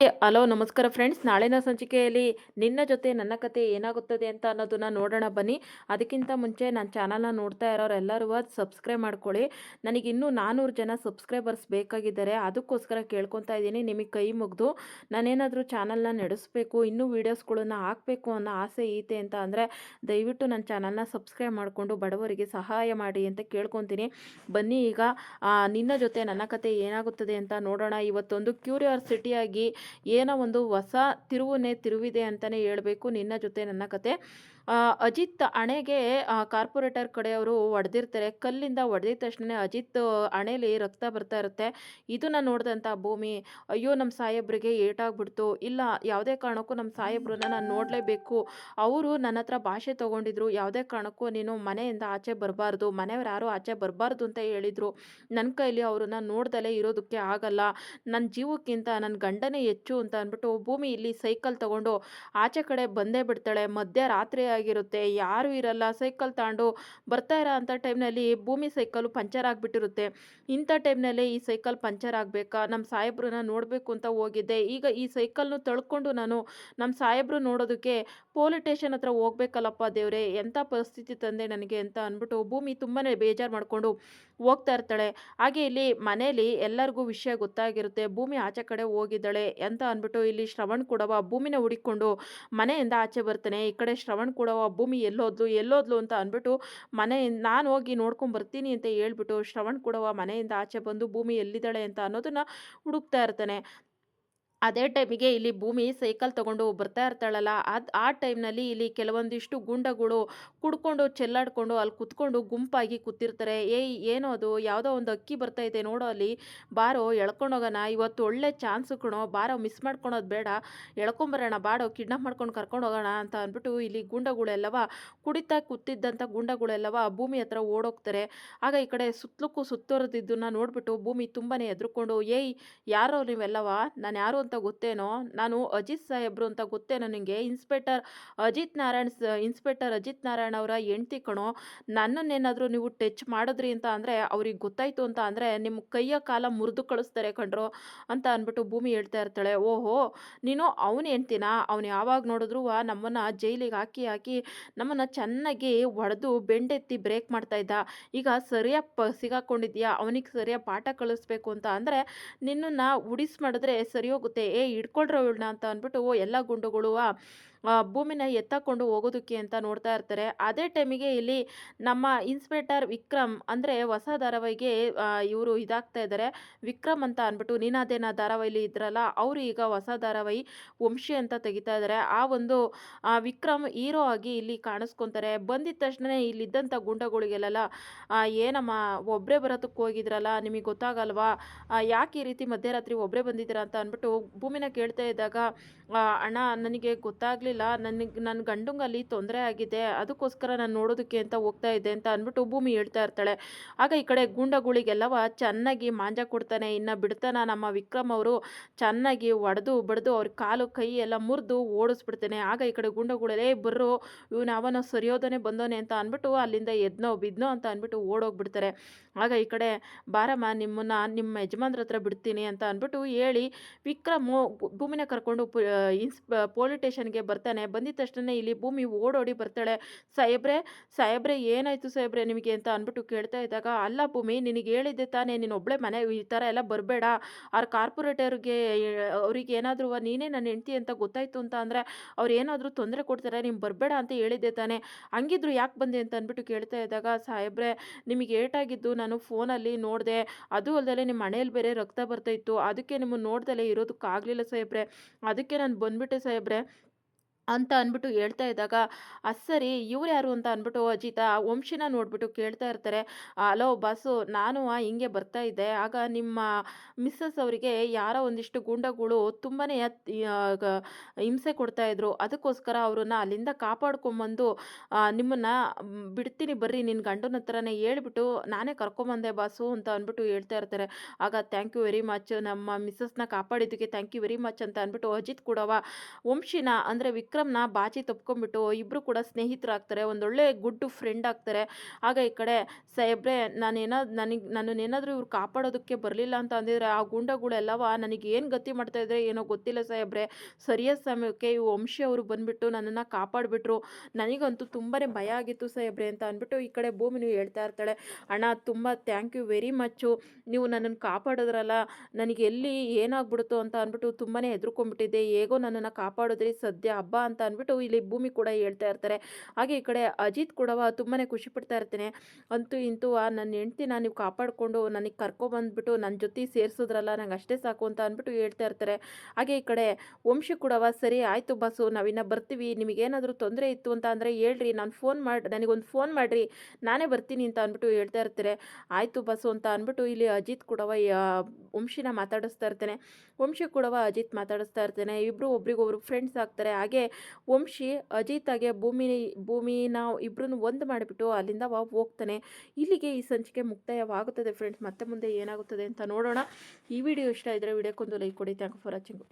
Hello, ನಮಸ್ಕಾರ friends. ನಾಳಿನ ಸಂಚಿಕೆಯಲ್ಲಿ ನಿನ್ನ ಜೊತೆ ನನ್ನ ಕತೆ ಏನಾಗುತ್ತದೆ ಅಂತ ಅನ್ನೋದನ್ನ ನೋಡೋಣ ಬನ್ನಿ. ಅದಕ್ಕಿಂತ ಮುಂಚೆ ನನ್ನ ಚಾನಲ್ನ ನೋಡ್ತಾ ಇರೋರು ಎಲ್ಲರೂ ಸಬ್ಸ್ಕ್ರೈಬ್ ಮಾಡ್ಕೊಳ್ಳಿ. ನನಗೆ ಇನ್ನೂ ನಾನ್ನೂರು ಜನ ಸಬ್ಸ್ಕ್ರೈಬರ್ಸ್ ಬೇಕಾಗಿದ್ದಾರೆ. ಅದಕ್ಕೋಸ್ಕರ ಕೇಳ್ಕೊತಾ ಇದ್ದೀನಿ. ನಿಮಗೆ ಕೈ ಮುಗಿದು ನಾನೇನಾದರೂ ಚಾನಲ್ನ ನಡೆಸಬೇಕು, ಇನ್ನೂ ವೀಡಿಯೋಸ್ಗಳನ್ನು ಹಾಕಬೇಕು ಅನ್ನೋ ಆಸೆ ಐತೆ ಅಂತ ಅಂದರೆ ದಯವಿಟ್ಟು ನನ್ನ ಚಾನಲ್ನ ಸಬ್ಸ್ಕ್ರೈಬ್ ಮಾಡಿಕೊಂಡು ಬಡವರಿಗೆ ಸಹಾಯ ಮಾಡಿ ಅಂತ ಕೇಳ್ಕೊತೀನಿ. ಬನ್ನಿ ಈಗ ನಿನ್ನ ಜೊತೆ ನನ್ನ ಕತೆ ಏನಾಗುತ್ತದೆ ಅಂತ ನೋಡೋಣ. ಇವತ್ತೊಂದು ಕ್ಯೂರಿಯಾಸಿಟಿಯಾಗಿ ಏನೋ ಒಂದು ಹೊಸ ತಿರುವುನೇ ತಿರುವಿದೆ ಅಂತಲೇ ಹೇಳಬೇಕು ನಿನ್ನ ಜೊತೆ ನನ್ನ ಕತೆ. ಅಜಿತ್ ಹಣೆಗೆ ಕಾರ್ಪೊರೇಟರ್ ಕಡೆಯವರು ಹೊಡೆದಿರ್ತಾರೆ ಕಲ್ಲಿಂದ ಹೊಡೆದಿದ ತಕ್ಷಣ ಅಜಿತ್ ಹಣೆಯಲ್ಲಿ ರಕ್ತ ಬರ್ತಾ ಇರುತ್ತೆ. ಇದನ್ನು ನೋಡಿದಂಥ ಭೂಮಿ. ಅಯ್ಯೋ, ನಮ್ಮ ಸಾಹೇಬ್ರಿಗೆ ಏಟಾಗ್ಬಿಡ್ತು. ಇಲ್ಲ, ಯಾವುದೇ ಕಾರಣಕ್ಕೂ ನಮ್ಮ ಸಾಹೇಬ್ರನ್ನ ನಾನು ನೋಡಲೇಬೇಕು. ಅವರು ನನ್ನ ಹತ್ರ ಭಾಷೆ ತಗೊಂಡಿದ್ರು. ಯಾವುದೇ ಕಾರಣಕ್ಕೂ ನೀನು ಮನೆಯಿಂದ ಆಚೆ ಬರಬಾರ್ದು. ಮನೆಯವ್ರು ಯಾರೂ ಆಚೆ ಬರಬಾರ್ದು ಅಂತ ಹೇಳಿದರು. ನನ್ನ ಕೈಲಿ ಅವ್ರನ್ನ ನೋಡ್ದಲೇ ಇರೋದಕ್ಕೆ ಆಗಲ್ಲ. ನನ್ನ ಜೀವಕ್ಕಿಂತ ನನ್ನ ಗಂಡನೇ ಹೆಚ್ಚು ಅಂತ ಅಂದ್ಬಿಟ್ಟು ಭೂಮಿ ಇಲ್ಲಿ ಸೈಕಲ್ ತಗೊಂಡು ಆಚೆ ಕಡೆ ಬಂದೇ ಬಿಡ್ತಾಳೆ. ಮಧ್ಯರಾತ್ರಿ ಆಗಿರುತ್ತೆ. ಯಾರು ಇರಲ್ಲ. ಸೈಕಲ್ ತಗೊಂಡು ಬರ್ತಾ ಇರೋ ಅಂಥ ಟೈಮ್ನಲ್ಲಿ ಭೂಮಿ ಸೈಕಲ್ ಪಂಚರ್ ಆಗಿಬಿಟ್ಟಿರುತ್ತೆ. ಇಂಥ ಟೈಮ್ನಲ್ಲಿ ಈ ಸೈಕಲ್ ಪಂಚರ್ ಆಗಬೇಕಾ? ನಮ್ಮ ಸಾಹೇಬ್ರನ್ನ ನೋಡಬೇಕು ಅಂತ ಹೋಗಿದ್ದೆ. ಈಗ ಈ ಸೈಕಲ್ನು ತಳ್ಕೊಂಡು ನಾನು ನಮ್ಮ ಸಾಹೇಬ್ರು ನೋಡೋದಕ್ಕೆ ಪೊಲೀಸ್ ಸ್ಟೇಷನ್ ಹತ್ರ ಹೋಗ್ಬೇಕಲ್ಲಪ್ಪ ದೇವ್ರೆ, ಎಂಥ ಪರಿಸ್ಥಿತಿ ತಂದೆ ನನಗೆ ಅಂತ ಅಂದ್ಬಿಟ್ಟು ಭೂಮಿ ತುಂಬಾ ಬೇಜಾರು ಮಾಡಿಕೊಂಡು ಹೋಗ್ತಾ ಇರ್ತಾಳೆ. ಹಾಗೆ ಇಲ್ಲಿ ಮನೇಲಿ ಎಲ್ಲರಿಗೂ ವಿಷಯ ಗೊತ್ತಾಗಿರುತ್ತೆ. ಭೂಮಿ ಆಚೆ ಕಡೆ ಹೋಗಿದ್ದಾಳೆ. ಅಂತ ಅಂದ್ಬಿಟ್ಟು ಇಲ್ಲಿ ಶ್ರವಣ್ ಕೂಡವ ಭೂಮಿನ ಹುಡುಕೊಂಡು ಮನೆಯಿಂದ ಆಚೆ ಬರ್ತಾನೆ. ಈ ಕಡೆ ಶ್ರವಣ್ ಕೂಡವ ಭೂಮಿ ಎಲ್ಲೋದ್ಲು ಎಲ್ಲೋದ್ಲು ಅಂತ ಅಂದ್ಬಿಟ್ಟು ಮನೆ, ನಾನು ಹೋಗಿ ನೋಡ್ಕೊಂಡು ಬರ್ತೀನಿ ಅಂತ ಹೇಳ್ಬಿಟ್ಟು ಶ್ರವಣ್ ಕೂಡವ ಮನೆಯಿಂದ ಆಚೆ ಬಂದು ಭೂಮಿ ಎಲ್ಲಿದ್ದಾಳೆ ಅಂತ ಅನ್ನೋದನ್ನ ಹುಡುಕ್ತಾ ಇರ್ತಾನೆ. ಅದೇ ಟೈಮಿಗೆ ಇಲ್ಲಿ ಭೂಮಿ ಸೈಕಲ್ ತಗೊಂಡು ಬರ್ತಾ ಇರ್ತಾಳಲ್ಲ. ಅದು, ಆ ಟೈಮ್ನಲ್ಲಿ ಇಲ್ಲಿ ಕೆಲವೊಂದಿಷ್ಟು ಗುಂಡಗಳು ಕುಡ್ಕೊಂಡು ಚೆಲ್ಲಾಡ್ಕೊಂಡು ಅಲ್ಲಿ ಕುತ್ಕೊಂಡು ಗುಂಪಾಗಿ ಕೂತಿರ್ತಾರೆ. ಏಯ್, ಏನೋ ಅದು? ಯಾವುದೋ ಒಂದು ಅಕ್ಕಿ ಬರ್ತಾ ಇದೆ ನೋಡೋ ಅಲ್ಲಿ. ಬಾರೋ ಎಳ್ಕೊಂಡೋಗೋಣ ಇವತ್ತು ಒಳ್ಳೆ ಚಾನ್ಸ್ ಕಣೋ. ಬಾರೋ, ಮಿಸ್ ಮಾಡ್ಕೊಳೋದು ಬೇಡ. ಎಳ್ಕೊಂಬರೋಣ ಬಾಡೋ ಕಿಡ್ನಾಪ್ ಮಾಡ್ಕೊಂಡು ಕರ್ಕೊಂಡು ಹೋಗೋಣ ಅಂತ ಅಂದ್ಬಿಟ್ಟು ಇಲ್ಲಿ ಗುಂಡಗಳೆಲ್ಲವ ಕುಡಿತಾ ಕೂತಿದ್ದಂಥ ಗುಂಡಗಳೆಲ್ಲವ ಭೂಮಿ ಹತ್ರ ಓಡೋಗ್ತಾರೆ. ಆಗ ಈ ಕಡೆ ಸುತ್ತಲಕ್ಕೂ ಸುತ್ತೋರದಿದ್ದನ್ನ ನೋಡ್ಬಿಟ್ಟು ಭೂಮಿ ತುಂಬಾ ಹೆದರ್ಕೊಂಡು, ಏಯ್, ಯಾರೋ ನೀವೆಲ್ಲವ? ನಾನು ಯಾರು ಅಂತ ಗೊತ್ತೇನೋ? ನಾನು ಅಜಿತ್ ಸಾಹೇಬ್ರು ಅಂತ ಗೊತ್ತೇನೋ ನಿಮಗೆ ಇನ್ಸ್ಪೆಕ್ಟರ್ ಅಜಿತ್ ನಾರಾಯಣ್ ಇನ್ಸ್ಪೆಕ್ಟರ್ ಅಜಿತ್ ನಾರಾಯಣ್ ಅವರ ಹೆಂಡ್ತಿ ಕಣೋ, ನನ್ನನ್ನೇನಾದರೂ ನೀವು ಟಚ್ ಮಾಡಿದ್ರಿ ಅಂತ ಅಂದರೆ ಅವ್ರಿಗೆ ಗೊತ್ತಾಯಿತು ಅಂತ ಅಂದರೆ ನಿಮ್ಮ ಕೈಯ ಕಾಲ ಮುರಿದು ಕಳಿಸ್ತಾರೆ ಕಣ್ರೋ ಅಂತ ಅಂದ್ಬಿಟ್ಟು ಭೂಮಿ ಹೇಳ್ತಾ ಇರ್ತಾಳೆ. ಓಹೋ, ನೀನು ಅವನು ಹೆಂಡ್ತಿನ? ಅವನು ಯಾವಾಗ ನೋಡಿದ್ರು ನಮ್ಮನ್ನು ಜೈಲಿಗೆ ಹಾಕಿ ಹಾಕಿ ನಮ್ಮನ್ನು ಚೆನ್ನಾಗಿ ಹೊಡೆದು ಬೆಂಡೆತ್ತಿ ಬ್ರೇಕ್ ಮಾಡ್ತಾ ಇದ್ದ. ಈಗ ಸರಿಯಾಗಿ ಪ, ಸಿಗಾಕೊಂಡಿದ್ಯಾ? ಅವನಿಗೆ ಸರಿಯಾಗಿ ಪಾಠ ಕಳಿಸ್ಬೇಕು ಅಂತ ಅಂದರೆ ನಿನ್ನನ್ನು ಉಡಿಸ್ ಮಾಡಿದ್ರೆ ಸರಿ ಹೋಗುತ್ತೆ ಏ ಹಿಡ್ಕೊಳ್ರೋ ಇವಳನ್ನ ಅಂತ ಅಂದ್ಬಿಟ್ಟು ಎಲ್ಲ ಗುಂಡುಗಳು ಭೂಮಿನ ಎತ್ತಕೊಂಡು ಹೋಗೋದಕ್ಕೆ ಅಂತ ನೋಡ್ತಾ ಇರ್ತಾರೆ. ಅದೇ ಟೈಮಿಗೆ ಇಲ್ಲಿ ನಮ್ಮ ಇನ್ಸ್ಪೆಕ್ಟರ್ ವಿಕ್ರಮ್ ಅಂದರೆ ಹೊಸ ಧಾರಾವಾಹಿಗೆ ಇವರು ಇದಾಗ್ತಾ ಇದ್ದಾರೆ. ವಿಕ್ರಮ್ ಅಂತ ಅಂದ್ಬಿಟ್ಟು ನೀನಾದೇನ ಧಾರಾವಾಹಿಲಿ ಇದ್ರಲ್ಲ, ಅವರು ಈಗ ಹೊಸ ಧಾರಾವಾಹಿ ವಂಶಿ ಅಂತ ತೆಗಿತಾ ಇದ್ದಾರೆ. ಆ ಒಂದು ವಿಕ್ರಮ್ ಹೀರೋ ಆಗಿ ಇಲ್ಲಿ ಕಾಣಿಸ್ಕೊತಾರೆ. ಬಂದಿದ ತಕ್ಷಣ ಇಲ್ಲಿದ್ದಂಥ ಗುಂಡಗಳಿಗೆಲ್ಲ ಏನಮ್ಮ ಒಬ್ಬರೇ ಬರೋದಕ್ಕೆ ಹೋಗಿದ್ರಲ್ಲ, ನಿಮಗೆ ಗೊತ್ತಾಗಲ್ವಾ? ಯಾಕೆ ಈ ರೀತಿ ಮಧ್ಯರಾತ್ರಿ ಒಬ್ಬರೇ ಬಂದಿದ್ದೀರಾ ಅಂತ ಅಂದ್ಬಿಟ್ಟು ಭೂಮಿನ ಕೇಳ್ತಾ ಇದ್ದಾಗ ಅಣ್ಣ, ನನಗೆ ಗೊತ್ತಾಗಲಿಲ್ಲ. ನನಗೆ ನನ್ನ ಗಂಡಂಗೆ ತೊಂದರೆ ಆಗಿದೆ, ಅದಕ್ಕೋಸ್ಕರ ನಾನು ನೋಡೋದಕ್ಕೆ ಅಂತ ಹೋಗ್ತಾ ಇದ್ದೆ ಅಂತ ಅಂದ್ಬಿಟ್ಟು ಭೂಮಿ ಹೇಳ್ತಾ ಇರ್ತಾಳೆ. ಆಗ ಈ ಕಡೆ ಗೂಂಡಗಳಿಗೆಲ್ಲವ ಚೆನ್ನಾಗಿ ಮಾಂಜ ಕೊಡ್ತಾನೆ, ಇನ್ನು ಬಿಡ್ತಾನ ನಮ್ಮ ವಿಕ್ರಮ್ ಅವರು. ಚೆನ್ನಾಗಿ ಒಡೆದು ಬಡ್ದು ಅವ್ರ ಕಾಲು, ಕೈ ಎಲ್ಲ ಮುರಿದು ಓಡಿಸ್ಬಿಡ್ತಾನೆ. ಆಗ ಈ ಕಡೆ ಗುಂಡಗಳೇ ಬರ್ರು, ಇವನು ಅವನು ಸರಿಯೋದನೆ ಬಂದೋನೆ ಅಂತ ಅಂದ್ಬಿಟ್ಟು ಅಲ್ಲಿಂದ ಎದ್ನೋ, ಬಿದ್ನೋ ಅಂತ ಅಂದ್ಬಿಟ್ಟು ಓಡೋಗ್ಬಿಡ್ತಾರೆ. ಆಗ ಈ ಕಡೆ, ಬಾರಮ್ಮ, ನಿಮ್ಮನ್ನ, ನಿಮ್ಮ ಯಜಮಾನ್ರ ಹತ್ರ ಬಿಡ್ತೀನಿ ಅಂತ ಅಂದ್ಬಿಟ್ಟು ಹೇಳಿ ವಿಕ್ರಮು ಭೂಮಿನ ಕರ್ಕೊಂಡು ಇನ್ಸ್ ಪೊಲೀಸ್ ಸ್ಟೇಷನ್ಗೆ ಬರ್ತಾನೆ ಬಂದಿದ ತಕ್ಷಣ ಇಲ್ಲಿ ಭೂಮಿ ಓಡೋಡಿ ಬರ್ತಾಳೆ. ಸಾಹೇಬ್ರೆ ಸಾಹೇಬ್ರೆ, ಏನಾಯ್ತು ಸಾಹೇಬ್ರೆ ನಿಮಗೆ ಅಂತ ಅಂದ್ಬಿಟ್ಟು ಕೇಳ್ತಾ ಇದ್ದಾಗ, ಅಲ್ಲ ಭೂಮಿ, ನಿನಗೆ ಹೇಳಿದ್ದೆ ತಾನೇ, ನೀನು ಒಬ್ಬಳೆ ಮನೆ, ಈ ಥರ ಎಲ್ಲ ಬರಬೇಡ. ಅವ್ರ ಕಾರ್ಪೊರೇಟರ್ಗೆ ಅವ್ರಿಗೆ ಏನಾದರೂ ನೀನೇ ನನ್ನ ಹೆಂಡ್ತಿ ಅಂತ ಗೊತ್ತಾಯ್ತು ಅಂತ ಅಂದರೆ, ಅವ್ರು ಏನಾದರೂ ತೊಂದರೆ ಕೊಡ್ತಾರೆ ನೀವು ಬರಬೇಡ ಅಂತ ಹೇಳಿದ್ದೆ ತಾನೇ. ಹಂಗಿದ್ರು ಯಾಕೆ ಬಂದೆ ಅಂತ ಅಂದ್ಬಿಟ್ಟು ಕೇಳ್ತಾ ಇದ್ದಾಗ, ಸಾಹೇಬ್ರೆ, ನಿಮಗೆ ಏಟಾಗಿದ್ದು ನಾನು ಫೋನಲ್ಲಿ ನೋಡಿದೆ. ಅದು ಅಲ್ಲದೆ ನಿಮ್ಮ ಮನೆಯಲ್ಲಿ ಬೇರೆ ರಕ್ತ ಬರ್ತಾಯಿತ್ತು ಅದಕ್ಕೆ ನಿಮ್ಮನ್ನು ನೋಡ್ದಲೇ ಇರೋದಕ್ಕಾಗಲಿಲ್ಲ ಸಾಹೇಬ್ರೆ. ಅದಕ್ಕೆ ನಾನು ಬಂದುಬಿಟ್ಟೆ ಸಾಹೇಬ್ರೆ. ಅಂತ ಅಂದ್ಬಿಟ್ಟು ಹೇಳ್ತಾ ಇದ್ದಾಗ ಅದು ಸರಿ, ಇವ್ರು ಯಾರು ಅಂತ ಅಂದ್ಬಿಟ್ಟು ಅಜಿತ ವಂಶಿನ ನೋಡ್ಬಿಟ್ಟು ಕೇಳ್ತಾ ಇರ್ತಾರೆ. ಅಲೋ, ಬಾಸು, ನಾನು ಹಿಂಗೆ ಬರ್ತಾ ಇದ್ದೆ. ಆಗ ನಿಮ್ಮ ಮಿಸ್ಸಸ್ ಅವರಿಗೆ ಯಾರೋ ಒಂದಿಷ್ಟು ಗೂಂಡಗಳು ತುಂಬಾ ಹಿಂಸೆ ಕೊಡ್ತಾ ಇದ್ರು. ಅದಕ್ಕೋಸ್ಕರ ಅವ್ರನ್ನ ಅಲ್ಲಿಂದ ಕಾಪಾಡ್ಕೊಂಬಂದು ನಿಮ್ಮನ್ನು ಬಿಡ್ತೀನಿ ಬರ್ರಿ ನಿನ್ನ ಗಂಡನ ಹತ್ರನೇ ಹೇಳ್ಬಿಟ್ಟು ನಾನೇ ಕರ್ಕೊಂಬಂದೆ ಬಾಸು ಅಂತ ಅಂದ್ಬಿಟ್ಟು ಹೇಳ್ತಾ ಇರ್ತಾರೆ. ಆಗ, ಥ್ಯಾಂಕ್ ಯು ವೆರಿ ಮಚ್, ನಮ್ಮ ಮಿಸ್ಸಸ್ನ ಕಾಪಾಡಿದ್ದಕ್ಕೆ ಥ್ಯಾಂಕ್ ಯು ವೆರಿ ಮಚ್ ಅಂತ ಅಂದ್ಬಿಟ್ಟು ಅಜಿತ್ ಕೂಡವ ವಂಶಿನ, ಅಂದರೆ ವಿಕ್ರಮ್ ವಿಕ್ರಮ್ನ ಬಾಚಿ ತಪ್ಕೊಂಡ್ಬಿಟ್ಟು ಇಬ್ಬರು ಕೂಡ ಸ್ನೇಹಿತರಾಗ್ತಾರೆ ಒಂದೊಳ್ಳೆ ಗುಡ್ ಫ್ರೆಂಡ್ ಆಗ್ತಾರೆ. ಆಗ ಈ ಕಡೆ ಸಾಹೇಬ್ರೆ, ನಾನೇನೋ, ನನಗೆ, ನನ್ನನ್ನೇನಾದರೂ ಇವ್ರು ಕಾಪಾಡೋದಕ್ಕೆ ಬರಲಿಲ್ಲ ಅಂತ ಅಂದಿದ್ರೆ ಆ ಗುಂಡಗಳೆಲ್ಲವ ನನಗೆ ಏನು ಗತಿ ಮಾಡ್ತಾ ಇದ್ರೆ ಏನೋ ಗೊತ್ತಿಲ್ಲ ಸಾಹೇಬ್ರೆ. ಸರಿಯಾದ ಸಮಯಕ್ಕೆ ಈ ವಂಶಿ ಅವರು ಬಂದುಬಿಟ್ಟು ನನ್ನನ್ನು ಕಾಪಾಡಿಬಿಟ್ರು. ನನಗಂತೂ ತುಂಬಾ ಭಯ ಆಗಿತ್ತು ಸಾಹೇಬ್ರೆ ಅಂತ ಅಂದ್ಬಿಟ್ಟು ಈ ಕಡೆ ಭೂಮಿನೂ ಹೇಳ್ತಾ ಇರ್ತಾಳೆ, ಅಣ್ಣ, ತುಂಬ ಥ್ಯಾಂಕ್ ಯು ವೆರಿ ಮಚ್ಚು ನೀವು ನನ್ನನ್ನು ಕಾಪಾಡಿದ್ರಲ್ಲ, ನನಗೆ ಎಲ್ಲಿ ಏನಾಗ್ಬಿಡುತ್ತೋ ಅಂತ ಅಂದ್ಬಿಟ್ಟು ತುಂಬಾ ಹೆದರ್ಕೊಂಡ್ಬಿಟ್ಟಿದ್ದೆ. ಹೇಗೋ ನನ್ನನ್ನು ಕಾಪಾಡಿದ್ರಿ, ಸದ್ಯ ಹಬ್ಬ ಅಂತ ಅಂದ್ಬಿಟ್ಟು ಇಲ್ಲಿ ಭೂಮಿ ಕೂಡ ಹೇಳ್ತಾ ಇರ್ತಾರೆ. ಹಾಗೆ ಈ ಕಡೆ ಅಜಿತ್ ಕೂಡ ತುಂಬಾ ಖುಷಿ ಪಡ್ತಾ ಇರ್ತಾನೆ. ಅಂತೂ ಇಂತೂ ನನ್ನ ಹೆಂಡ್ತಿನ ನೀವು ಕಾಪಾಡಿಕೊಂಡು ನನಗೆ ಕರ್ಕೊಬಂದ್ಬಿಟ್ಟು ನನ್ನ ಜೊತೆ ಸೇರಿಸಿದ್ರಲ್ಲ, ನಂಗೆ ಅಷ್ಟೇ ಸಾಕು ಅಂತ ಅಂದ್ಬಿಟ್ಟು ಹೇಳ್ತಾ ಇರ್ತಾರೆ. ಹಾಗೆ ಈ ಕಡೆ ವಂಶಿ ಕೂಡ ಸರಿ ಆಯಿತು ಬಸ್ಸು ನಾವಿನ್ನ ಬರ್ತೀವಿ. ನಿಮಗೇನಾದರೂ ತೊಂದರೆ ಇತ್ತು ಅಂತ ಅಂದರೆ ಹೇಳ್ರಿ. ನಾನು ಫೋನ್ ಮಾಡಿ, ನನಗೊಂದು ಫೋನ್ ಮಾಡಿರಿ. ನಾನೇ ಬರ್ತೀನಿ ಅಂತ ಅಂದ್ಬಿಟ್ಟು ಹೇಳ್ತಾ ಇರ್ತಾರೆ. ಆಯಿತು ಬಸ್ಸು ಅಂತ ಅಂದ್ಬಿಟ್ಟು ಇಲ್ಲಿ ಅಜಿತ್ ಕೂಡ ವಂಶಿನ ಮಾತಾಡಿಸ್ತಾ ಇರ್ತೇನೆ. ವಂಶಿ ಕೂಡ ಅಜಿತ್ ಮಾತಾಡಿಸ್ತಾ ಇರ್ತೇನೆ. ಇಬ್ಬರು ಒಬ್ರಿಗೊಬ್ರು ಫ್ರೆಂಡ್ಸ್ ಆಗ್ತಾರೆ. ಹಾಗೆ ವಂಶಿ ಅಜಿತಾಗೆ ಭೂಮಿ ಭೂಮಿನ ಇಬ್ಬರನ್ನು ಒಂದು ಮಾಡಿಬಿಟ್ಟು ಅಲ್ಲಿಂದ ಹೋಗ್ತಾನೆ. ಇಲ್ಲಿಗೆ ಈ ಸಂಚಿಕೆ ಮುಕ್ತಾಯವಾಗುತ್ತದೆ ಫ್ರೆಂಡ್ಸ್ ಮತ್ತೆ ಮುಂದೆ ಏನಾಗುತ್ತದೆ ಅಂತ ನೋಡೋಣ. ಈ ವಿಡಿಯೋ ಇಷ್ಟ ಇದ್ದರೆ ವಿಡಿಯೋಕ್ಕೊಂದು ಲೈಕ್ ಕೊಡಿ. Thank for watching